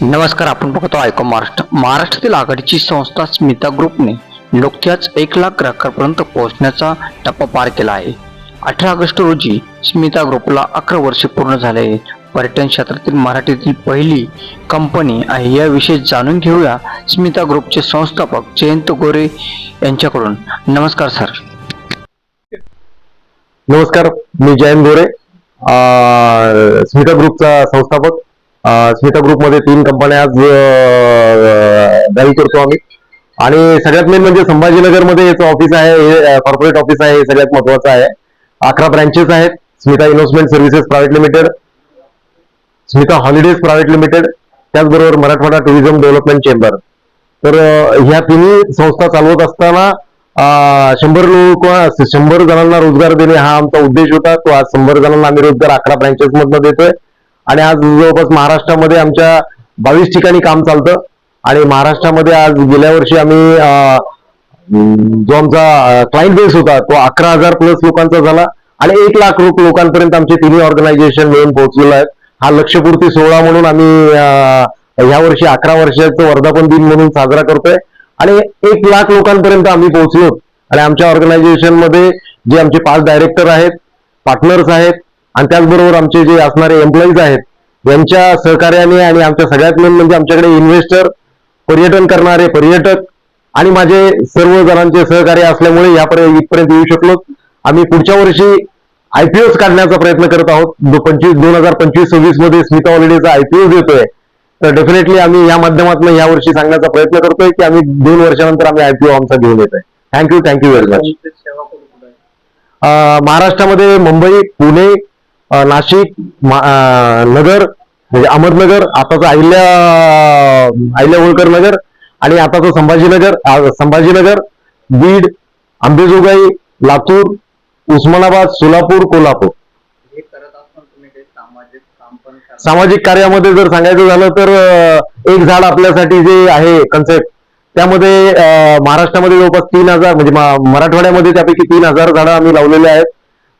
नमस्कार आपण बघतो ऐको महाराष्ट्र. महाराष्ट्रातील आघाडीची संस्था स्मिता ग्रुपने नुकत्याच एक लाख ग्राहकांपर्यंत पोहोचण्याचा टप्पा पार केला आहे. अठरा ऑगस्ट रोजी स्मिता ग्रुपला अकरा वर्षे पूर्ण झाले आहेत पर्यटन क्षेत्रातील मराठीतील पहिली कंपनी आहे. याविषयी जाणून घेऊया स्मिता ग्रुपचे संस्थापक जयंत गोरे यांच्याकडून. नमस्कार सर. नमस्कार मी जयंत गोरे अं, स्मिता ग्रुपचा संस्थापक. स्मिता ग्रुपमध्ये तीन कंपन्या आज गावी करतो आम्ही. आणि सगळ्यात मेन म्हणजे संभाजीनगरमध्ये याचं ऑफिस आहे हे कॉर्पोरेट ऑफिस आहे हे सगळ्यात महत्वाचं आहे. अकरा ब्रँचेस आहेत. Smita investment services private limited Smita holidays private limited त्याचबरोबर मराठवाडा टुरिझम डेव्हलपमेंट चेंबर तर ह्या तिन्ही संस्था चालवत असताना शंभर लोक शंभर जणांना रोजगार देणे हा आमचा उद्देश होता. तो आज शंभर जणांना आम्ही रोजगार अकरा ब्रँचेस मधनं देतोय. आणि आज जवळपास महाराष्ट्रामध्ये आमच्या बावीस ठिकाणी काम चालतं. आणि महाराष्ट्रामध्ये आज गेल्या वर्षी आम्ही जो आमचा क्लाइंट बेस होता तो अकरा हजार प्लस लोकांचा झाला. आणि एक लाख लोक लोकांपर्यंत आमचे तिन्ही ऑर्गनायझेशन मिळून पोहोचलेलं आहे. हा लक्षपूर्ती सोहळा म्हणून आम्ही ह्या वर्षी अकरा वर्षाचं वर्धापन दिन म्हणून साजरा करतोय. आणि एक लाख लोकांपर्यंत आम्ही पोहोचलो. आणि आमच्या ऑर्गनायझेशनमध्ये जे आमचे पाच डायरेक्टर आहेत पार्टनर्स आहेत आणि त्याचबरोबर आमचे जे असणारे एम्प्लॉईज आहेत यांच्या सहकार्याने आणि आमच्या सगळ्यात मेन म्हणजे आमच्याकडे इन्व्हेस्टर पर्यटन करणारे पर्यटक आणि माझे सर्व जणांचे सहकार्य असल्यामुळे यापर्यंत इथपर्यंत येऊ शकलो. आम्ही पुढच्या वर्षी आयपीओ काढण्याचा प्रयत्न करत आहोत. पंचवीस दोन हजार पंचवीस सव्वीसमध्ये स्मिता हॉलिडेचा आयपीओ येतोय तर डेफिनेटली आम्ही या माध्यमातून या वर्षी सांगण्याचा प्रयत्न करतोय की आम्ही दोन वर्षानंतर आम्ही आयपीओ आमचा घेऊन येतोय. थँक्यू थँक्यू व्हेरी मच महाराष्ट्रामध्ये मुंबई पुणे नाशिक नगर म्हणजे अहमदनगर आताचं अहिल्या अहिल्या होळकर नगर आणि आताचं संभाजीनगर संभाजीनगर बीड अंबेजोगाई लातूर उस्मानाबाद सोलापूर कोल्हापूर. सामाजिक कार्यामध्ये जर सांगायचं झालं तर एक झाड आपल्यासाठी जे आहे कन्सेप्ट त्यामध्ये महाराष्ट्रामध्ये जवळपास तीन हजार म्हणजे मराठवाड्यामध्ये त्यापैकी तीन हजार झाडं आम्ही लावलेले आहेत.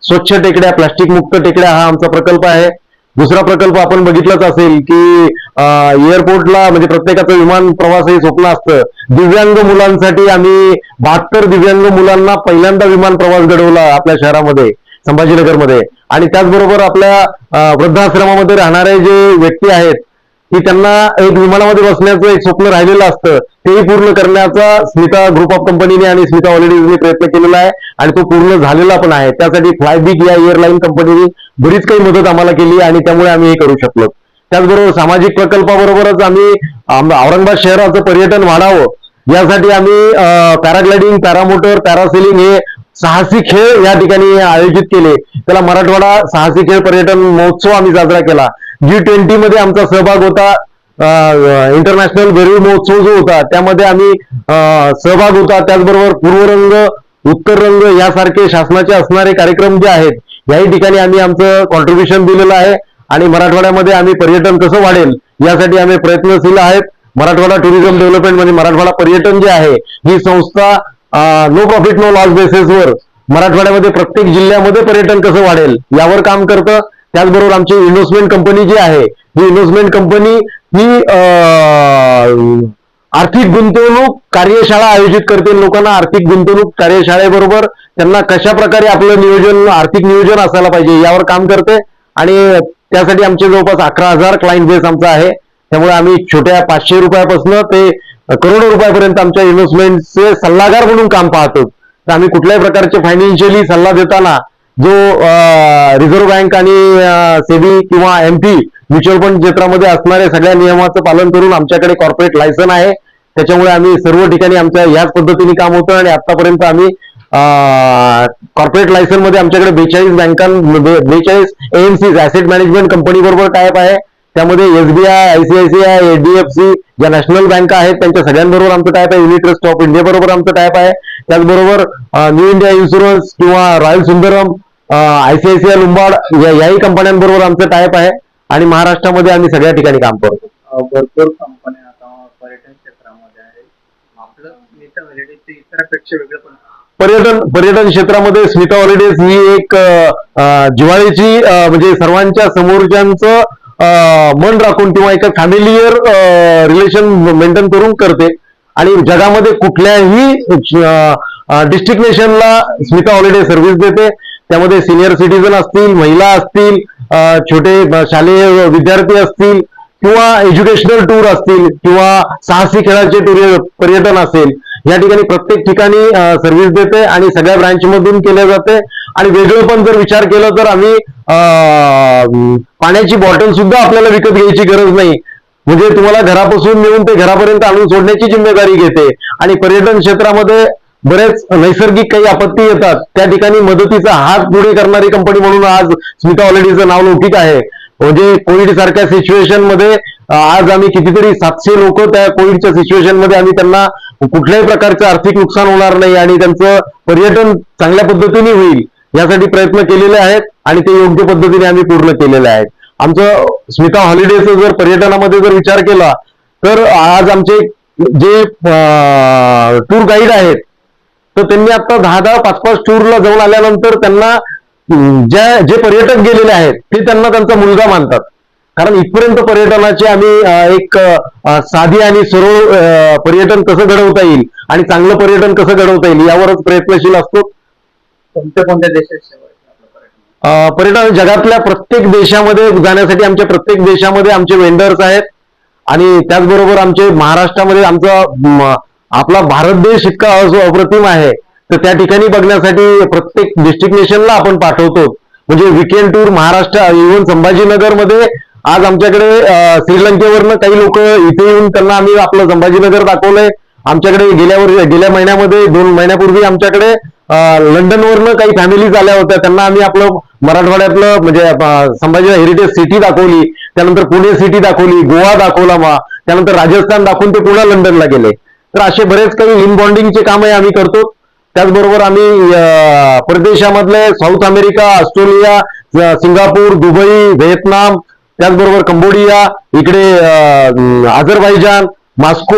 स्वच्छ टेकड्या प्लास्टिक मुक्त टेकड्या हा आमचा प्रकल्प आहे. दुसरा प्रकल्प आपण बघितलाच असेल की एअरपोर्टला म्हणजे प्रत्येकाचं विमान प्रवास हे स्वप्न असतं. दिव्यांग मुलांसाठी आम्ही बहात्तर दिव्यांग मुलांना पहिल्यांदा विमान प्रवास घडवला आपल्या शहरामध्ये संभाजीनगरमध्ये. आणि त्याचबरोबर आपल्या वृद्धाश्रमामध्ये राहणारे जे व्यक्ती आहेत की त्यांना एक विमानामध्ये बसण्याचं एक स्वप्न राहिलेलं असतं. तेही पूर्ण करण्याचा स्मिता ग्रुप ऑफ कंपनीने आणि स्मिता हॉलिडेजने प्रयत्न केलेला आहे आणि तो पूर्ण झालेला पण आहे. त्यासाठी फ्लायबिग या एअरलाईन कंपनीने बरीच काही मदत आम्हाला केली आणि त्यामुळे आम्ही हे करू शकलो. त्याचबरोबर सामाजिक प्रकल्पाबरोबरच आम्ही औरंगाबाद शहराचं पर्यटन वाढावं यासाठी आम्ही पॅराग्लायडिंग पॅरामोटर पॅरासेलिंग हे साहसी खेळ या ठिकाणी आयोजित केले. त्याला मराठवाडा साहसी खेळ पर्यटन महोत्सव आम्ही साजरा केला. जी ट्वेंटी मध्ये आमचा सहभाग होता. इंटरनॅशनल गरीब महोत्सव जो होता त्यामध्ये आम्ही सहभाग होता. त्याचबरोबर पूर्वरंग उत्तर रंग यासारखे शासनाचे असणारे कार्यक्रम जे आहेत याही ठिकाणी आम्ही आमचं कॉन्ट्रीब्युशन दिलेलं आहे. आणि मराठवाड्यामध्ये आम्ही पर्यटन कसं वाढेल यासाठी आम्ही प्रयत्नशील आहेत. मराठवाडा टुरिझम डेव्हलपमेंट म्हणजे मराठवाडा पर्यटन जे आहे ही संस्था नो प्रॉफिट नो लॉस बेसिसवर मराठवाड्यामध्ये प्रत्येक जिल्ह्यामध्ये पर्यटन कसं वाढेल यावर काम करतं. त्याचबरोबर आमची इन्व्हेस्टमेंट कंपनी जी आहे ही इन्व्हेस्टमेंट कंपनी ही आर्थिक गुंतवणूक कार्यशाळा आयोजित करते. लोकांना आर्थिक गुंतवणूक कार्यशाळेबरोबर त्यांना कशा प्रकारे आपलं नियोजन आर्थिक नियोजन असायला पाहिजे यावर काम करते. आणि त्यासाठी आमचे जवळपास अकरा हजार क्लायंट बेस आमचा आहे. त्यामुळे आम्ही छोट्या पाचशे रुपयापासून ते करोडो रुपयापर्यंत आमच्या इन्व्हेस्टमेंटचे सल्लागार म्हणून काम पाहतो. तर आम्ही कुठल्याही प्रकारचे फायनान्शियली सल्ला देताना जो रिझर्व्ह बँक आणि सेबी किंवा एमपी म्युच्युअल फंड क्षेत्रामध्ये असणाऱ्या सगळ्या नियमाचं पालन करून आमच्याकडे कॉर्पोरेट लायसन आहे. त्याच्यामुळे आम्ही सर्व ठिकाणी आमच्या याच पद्धतीने काम होतं आणि आतापर्यंत आम्ही कॉर्पोरेट लायसनमध्ये आमच्याकडे बेचाळीस बँकां बेचाळीस एएमसी ऍसेट मॅनेजमेंट कंपनी बरोबर टायप आहे. त्यामध्ये एसबीआय आयसीआयसीआय एचडीएफसी ज्या नॅशनल बँका आहेत त्यांच्या सगळ्यांबरोबर आमचं टायप आहे. युनिट ट्रस्ट ऑफ इंडिया बरोबर आमचं टायप आहे. त्याचबरोबर न्यू इंडिया इन्शुरन्स किंवा रॉयल सुंदरम आयसीआयसीआय लुंबाड या याही कंपन्यांबरोबर आमचं टायप आहे आणि महाराष्ट्रामध्ये आम्ही सगळ्या ठिकाणी काम करतो. भरपूर कंपन्या आता पर्यटन क्षेत्रामध्ये इतरांपेक्षा वेगळं पण पर्यटन पर्यटन क्षेत्रामध्ये स्मिता हॉलिडेज ही एक अ, म्हणजे सर्वांच्या समोरच्यांचं मन राखून किंवा एका फॅमिलियर रिलेशन मेंटेन करून करते. आणि जगामध्ये कुठल्याही डिस्टिक्नेशनला स्मिता हॉलिडे सर्व्हिस देते. त्यामध्ये सिनियर सिटीजन असतील महिला असतील छोटे शालेय विद्यार्थी असतील किंवा एज्युकेशनल टूर असतील किंवा साहसी खेळाचे टूर पर्यटन असेल या ठिकाणी प्रत्येक ठिकाणी सर्व्हिस देते आणि सगळ्या ब्रँचमधून केले जाते. आणि वेगळं पण जर विचार केला तर आम्ही पाण्याची बॉटल सुद्धा आपल्याला विकत घ्यायची गरज नाही. म्हणजे तुम्हाला घरापासून नेऊन ते घरापर्यंत आणून सोडण्याची जिम्मेदारी घेते. आणि पर्यटन क्षेत्रामध्ये बरेच नैसर्गिक काही आपत्ती येतात. त्या ठिकाणी मदतीचा हात पुढे करणारी कंपनी म्हणून आज स्मिता ऑलरेडीचं नाव लौकिक आहे. म्हणजे कोविड सारख्या सिच्युएशनमध्ये आज आम्ही कितीतरी सातशे लोक त्या कोविडच्या सिच्युएशनमध्ये आम्ही त्यांना कुठल्याही प्रकारचं आर्थिक नुकसान होणार नाही आणि त्यांचं पर्यटन चांगल्या पद्धतीने होईल यासाठी प्रयत्न केलेले आहेत आणि ते योग्य पद्धतीने आम्ही पूर्ण केलेले आहेत. आमचं स्मिता हॉलिडेचं जर पर्यटनामध्ये जर विचार केला तर आज आमचे जे टूर गाईड आहेत तर त्यांनी आता दहा दहा पाच पाच टूरला जाऊन आल्यानंतर त्यांना ज्या जे पर्यटक गेलेले आहेत ते त्यांना त्यांचा मुलगा मानतात. कारण इथपर्यंत पर्यटनाचे आम्ही एक साधी आणि सरळ पर्यटन कसं घडवता येईल आणि चांगलं पर्यटन कसं घडवता येईल यावरच प्रयत्नशील असतो. कोणत्या कोणत्या देशात पर्यटन? जगातल्या प्रत्येक देशामध्ये जाण्यासाठी आमच्या प्रत्येक देशामध्ये आमचे वेंडर्स आहेत. आणि त्याचबरोबर आमचे महाराष्ट्रामध्ये आमचा आपला भारत देश इतका अस- अप्रतिम आहे तर त्या ठिकाणी बघण्यासाठी प्रत्येक डेस्टिनेशनला आपण पाठवतो. म्हणजे विकेंड टूर महाराष्ट्र इव्हन संभाजीनगरमध्ये आज आमच्याकडे श्रीलंकेवरनं काही लोक इथे येऊन त्यांना आम्ही आपलं संभाजीनगर दाखवलंय. आमच्याकडे गेल्या वर्षी गेल्या महिन्यामध्ये दोन महिन्यापूर्वी आमच्याकडे लंडनवरनं काही फॅमिलीज आल्या होत्या. त्यांना आम्ही आपलं मराठवाड्यातलं म्हणजे संभाजी हेरिटेज सिटी दाखवली. त्यानंतर पुणे सिटी दाखवली गोवा दाखवला मा. त्यानंतर राजस्थान दाखवून ते पुन्हा लंडनला गेले. तर असे बरेच काही इन बॉन्डिंगचे कामही आम्ही करतो. त्याचबरोबर आम्ही परदेशामधले South America Australia Singapore Dubai Vietnam त्याचबरोबर कंबोडिया इकडे अझरबैजान मॉस्को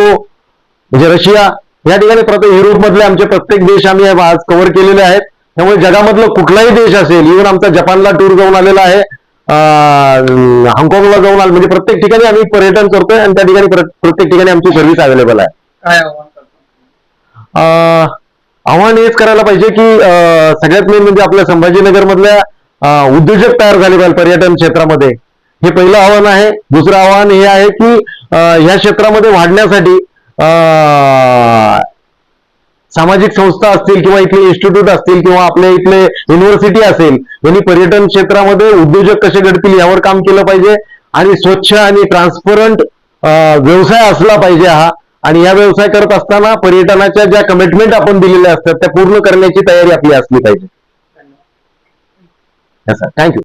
म्हणजे रशिया या ठिकाणी प्रत्येक युरोपमधले आमचे प्रत्येक देश आम्ही आज कव्हर केलेले आहेत. त्यामुळे जगामधलं कुठलाही देश असेल इव्हन आमचा जपानला टूर जाऊन आलेला आहे हाँगकाँगला जाऊन आले म्हणजे प्रत्येक ठिकाणी आम्ही पर्यटन करतोय आणि त्या ठिकाणी प्रत्येक ठिकाणी आमची सर्व्हिस अवेलेबल आहे. काय आव्हान करतो अं, आव्हान हेच करायला पाहिजे की सगळ्यात मेन म्हणजे आपल्या संभाजीनगर मधल्या उद्योजक तयार झाले पाहिजे पर्यटन क्षेत्रामध्ये. हे पहिलं आव्हान आहे. दुसरं आव्हान हे आहे की ह्या क्षेत्रामध्ये वाढण्यासाठी सामाजिक संस्था असतील किंवा इथले इन्स्टिट्यूट असतील किंवा आपल्या इथले युनिव्हर्सिटी असेल यांनी पर्यटन क्षेत्रामध्ये उद्योजक कसे घडतील यावर काम केलं पाहिजे. आणि स्वच्छ आणि ट्रान्सपरंट व्यवसाय असला पाहिजे हा. आणि या व्यवसाय करत असताना पर्यटनाच्या ज्या कमिटमेंट आपण दिलेल्या असतात त्या पूर्ण करण्याची तयारी आपली असली पाहिजे. थँक्यू